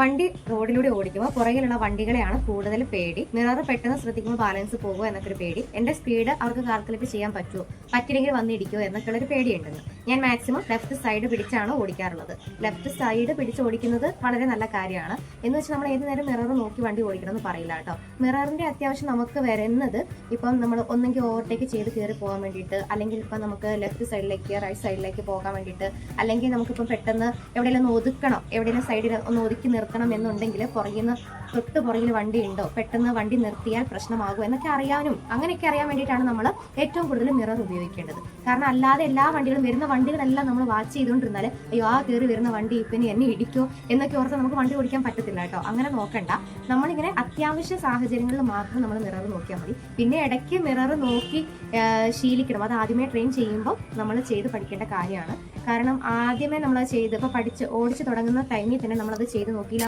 വണ്ടി റോഡിലൂടെ ഓടിക്കുമ്പോൾ പുറകിലുള്ള വണ്ടികളെയാണ് കൂടുതൽ പേടി. മിറർ പെട്ടെന്ന് ശ്രദ്ധിക്കുമ്പോൾ ബാലൻസ് പോകുമോ എന്നൊക്കെ ഒരു പേടി. എന്റെ സ്പീഡ് അവർക്ക് കാൽക്കുലേറ്റ് ചെയ്യാൻ പറ്റുമോ? പറ്റില്ലെങ്കിൽ വന്നിടിക്കുമോ എന്നൊക്കെയുള്ള ഒരു പേടിയുണ്ടെന്ന് ഞാൻ മാക്സിമം ലെഫ്റ്റ് സൈഡ് പിടിച്ചാണ് ഓടിക്കാറുള്ളത്. ലെഫ്റ്റ് സൈഡ് പിടിച്ച് ഓടിക്കുന്നത് വളരെ നല്ല കാര്യമാണ്. എന്ന് വെച്ചാൽ നമ്മൾ ഏത് നേരം മിറർ നോക്കി വണ്ടി ഓടിക്കണം എന്ന് പറയില്ല കേട്ടോ. മിററിന്റെ അത്യാവശ്യം നമുക്ക് വരുന്നത് ഇപ്പം നമ്മൾ ഒന്നെങ്കിൽ ഓവർടേക്ക് ചെയ്ത് കയറി പോകാൻ വേണ്ടിയിട്ട് അല്ലെങ്കിൽ ഇപ്പം നമുക്ക് ലെഫ്റ്റ് സൈഡിലേക്ക് റൈറ്റ് സൈഡിലേക്ക് പോകാൻ വേണ്ടിയിട്ട് അല്ലെങ്കിൽ നമുക്കിപ്പം പെട്ടെന്ന് എവിടെയെങ്കിലും ഒന്ന് ഒതുക്കണം. എവിടെയെങ്കിലും സൈഡിൽ ഒന്ന് ഒതുക്കി നിർത്തണം എന്നുണ്ടെങ്കിൽ പുറകിൽ നിന്ന് തൊട്ട് പുറകിൽ വണ്ടി ഉണ്ടോ പെട്ടെന്ന് വണ്ടി നിർത്തിയാൽ പ്രശ്നമാകും എന്നൊക്കെ അറിയാനും അങ്ങനെയൊക്കെ അറിയാൻ വേണ്ടിയിട്ടാണ് നമ്മൾ ഏറ്റവും കൂടുതൽ മിറർ ഉപയോഗിക്കേണ്ടത്. കാരണം അല്ലാതെ എല്ലാ വണ്ടികളും വരുന്ന വണ്ടികളെല്ലാം നമ്മൾ വാച്ച് ചെയ്തുകൊണ്ടിരുന്നാൽ അയ്യോ ആ കയറി വരുന്ന വണ്ടി ഇപ്പം എന്നെ ഇടിക്കോ എന്നൊക്കെ ഓർത്ത് നമുക്ക് വണ്ടി ഓടിക്കാൻ പറ്റത്തില്ല കേട്ടോ. അങ്ങനെ നോക്കണ്ട. നമ്മളിങ്ങനെ അത്യാവശ്യ സാഹചര്യങ്ങളിൽ മാത്രം നമ്മൾ മിറർ നോക്കിയാൽ മതി. പിന്നെ ഇടയ്ക്ക് മിറർ നോക്കി ശീലിക്കണം. അത് ആദ്യമേ ട്രെയിൻ ചെയ്യുമ്പോൾ നമ്മൾ ചെയ്ത് പഠിക്കേണ്ട കാര്യമാണ്. കാരണം ആദ്യമേ നമ്മൾ ചെയ്ത് ഇപ്പോൾ പഠിച്ച് ഓടിച്ച് തുടങ്ങുന്ന ടൈമിൽ തന്നെ നമ്മളത് ചെയ്ത് നോക്കിയില്ല